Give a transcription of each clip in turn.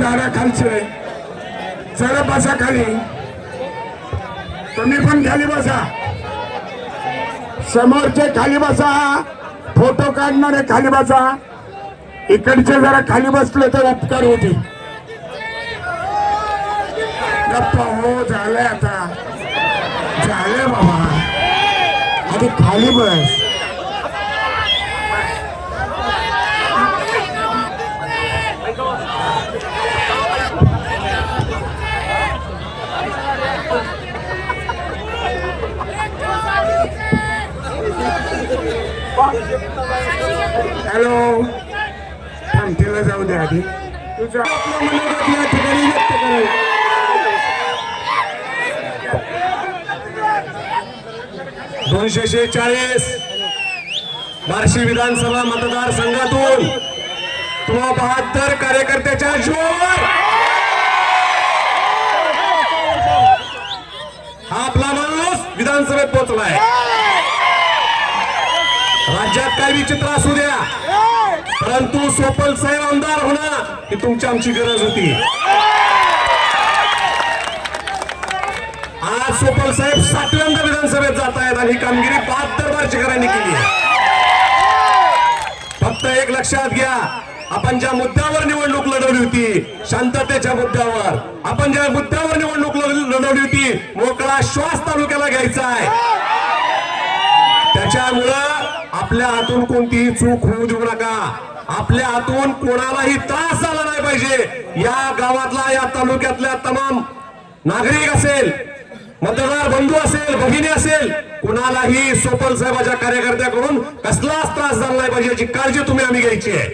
झाडाखालचे. चला बसा खाली. तुम्ही पण खाली बसा. समोरचे खाली बसा. फोटो काढणारे खाली बसा. इकडचे जरा खाली बसले तर उपकार होती गप्पा हो झालंय आता. झालंय बाबा. आधी खाली बस. हॅलो. थांब जाऊ दे आधी. तुझ्या आपलं मनोगत या ठिकाणी व्यक्त करायचं दोनशे शेहेचाळीस. बार्शी विधानसभा मतदारसंघातून तुम्हा बहात्तर कार्यकर्त्याच्या जोर हा आपला माणूस विधानसभेत पोहोचलाय राज्यात काय विचित्र असू द्या. परंतु सोपल साहेब आमदार होणार ही तुमची आमची गरज होती. आज सोपल साहेब सातव्यांदा विधानसभेत जात आहेत आणि ही कामगिरी बहात्तर बार्शीकरांनी केली फक्त एक लक्षात घ्या आपण ज्या मुद्द्यावर निवडणूक लढवली होती शांततेच्या मुद्द्यावर आपण ज्या मुद्द्यावर निवडणूक लढवली होती मोकळा श्वास तालुक्याला घ्यायचा आहे. त्याच्यामुळं आपल्या हातून कोणतीही चूक होऊ देऊ नका. आपल्या हातून कोणालाही त्रास झाला नाही पाहिजे. या गावातला या तालुक्यातल्या तमाम नागरिक असेल मतदार बंधू असेल भगिनी असेल कुणालाही सोपल साहेबाच्या कार्यकर्त्याकडून कसलाच त्रास झाला नाही पाहिजे याची काळजी तुम्ही आम्ही घ्यायची आहे.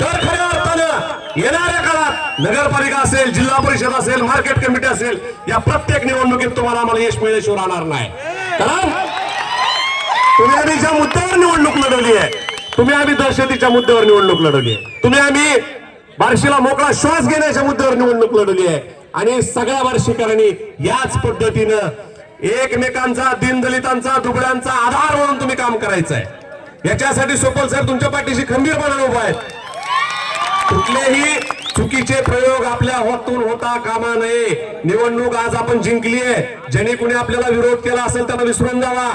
तर खऱ्या अर्थानं येणाऱ्या काळात नगरपालिका असेल जिल्हा परिषद असेल मार्केट कमिटी असेल या प्रत्येक निवडणुकीत तुम्हाला आम्हाला यश मिळल्याशिवाय राहणार नाही. कारण तुम्ही आम्ही ज्या मुद्द्यावर निवडणूक लढवली आहे तुम्ही आम्ही दहशतीच्या मुद्द्यावर निवडणूक लढवली आहे. तुम्ही आम्ही बार्शीला मोकळा श्वास घेण्याच्या मुद्द्यावर निवडणूक लढवली आहे. आणि सगळ्या बार्शीकरांनी याच पद्धतीनं एकमेकांचा दीनदलितांचा दुबळ्यांचा आधार म्हणून तुम्ही काम करायचं आहे. याच्यासाठी सोपल साहेब तुमच्या पाठीशी खंबीरपणाने उभा आहेत. कुठलेही चुकीचे प्रयोग आपल्या हातून होता कामा नये. निवडणूक आज आपण जिंकली आहे ज्यांनी कुणी आपल्याला विरोध केला असेल त्यांना विसरून जावा.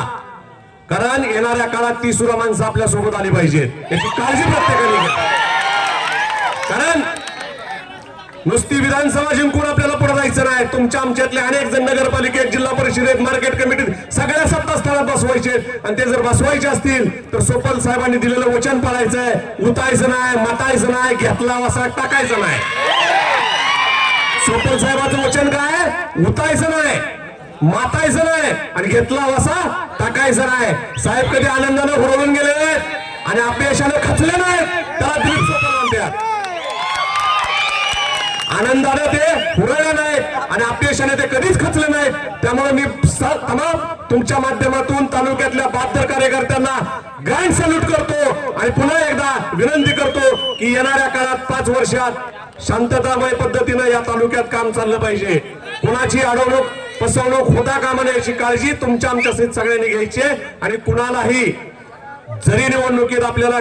कारण येणाऱ्या काळात ती सुरा माणसं आपल्यासोबत आली पाहिजेत. याची काळजी प्रत्येकाने घ्या. कारण नुसती विधानसभा जिंकून आपल्याला पुढे जायचं नाही. तुमच्या आमच्यातले अनेक जण नगरपालिकेत जिल्हा परिषदेत मार्केट कमिटीत सगळ्या सत्तास्थानात बसवायचे आणि ते जर बसवायचे असतील तर सोपल साहेबांनी दिलेलं वचन पाळायचंय उतायचं नाही मतायचं नाही घेतला असा टाकायचं नाही. सोपल साहेबाचं वचन काय उतायचं नाही. मातायचं नाही. आणि घेतला वसा टाकायचं नाही. साहेब कधी आनंदानं हुरळून गेले? नाहीत आणि अपयशाने खचले नाहीत त्याला दिलीप स्वतः म्हणतात आनंदाने ते हुरळले नाहीत आणि अपयशाने ते कधीच खचले नाहीत त्यामुळे मी तमाम तुमच्या माध्यमातून तालुक्यातल्या बहात्तर कार्यकर्त्यांना ग्रँड सॅल्यूट करतो. आणि पुन्हा एकदा विनंती करतो की येणाऱ्या काळात पाच वर्षात शांततामय पद्धतीनं या तालुक्यात काम चाललं पाहिजे. कुणाची अडवणूक फसवणूक होता कामा नये याची काळजी तुमच्या आमच्या सगळ्यांनी घ्यायची आणि कुणालाही जरी निवडणुकीत आपल्याला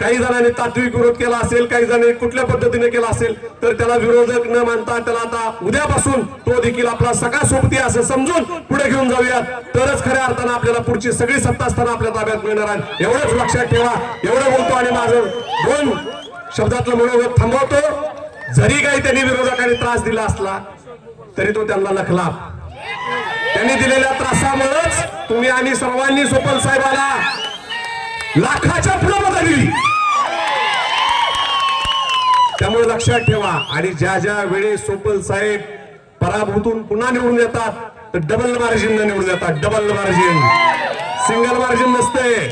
काही जणांनी तात्विक विरोध केला असेल काही जणांनी कुठल्या पद्धतीने केला असेल तर त्याला विरोधक न मानता त्याला आता उद्यापासून तो देखील आपला सगळा सोबती असं समजून पुढे घेऊन जाऊयात तरच खऱ्या अर्थानं आपल्याला पुढची सगळी सत्ता असताना आपल्या ताब्यात मिळणार आहे. एवढंच लक्षात ठेवा. एवढं बोलतो आणि माझं दोन शब्दातलं मनोगत थांबवतो. जरी काही त्यांनी विरोधकांनी त्रास दिला असला तरी तो त्यांना लखला त्यांनी दिलेल्या त्रासामुळेच तुम्ही आणि सर्वांनी सोपल साहेबाला लाखाच्या पुढे मतं दिली त्यामुळे लक्षात ठेवा आणि ज्या ज्या वेळेस सोपल साहेब पराभूतून पुन्हा निवडून येतात तर डबल मार्जिन निवडून येतात. डबल मार्जिन सिंगल मार्जिन नसते.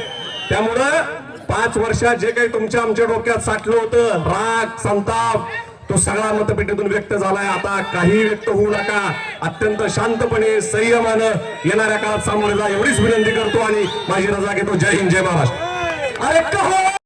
त्यामुळं पाच वर्षात जे काही तुमच्या आमच्या डोक्यात साठलं होतं राग संताप तो सगळा मतपेटीतून व्यक्त झालाय. आता काही व्यक्त होऊ नका. अत्यंत शांतपणे संयमानं येणाऱ्या काळात सामोरे जा. एवढीच विनंती करतो आणि माझी रजा घेतो. जय हिंद जय महाराष्ट्र. अरे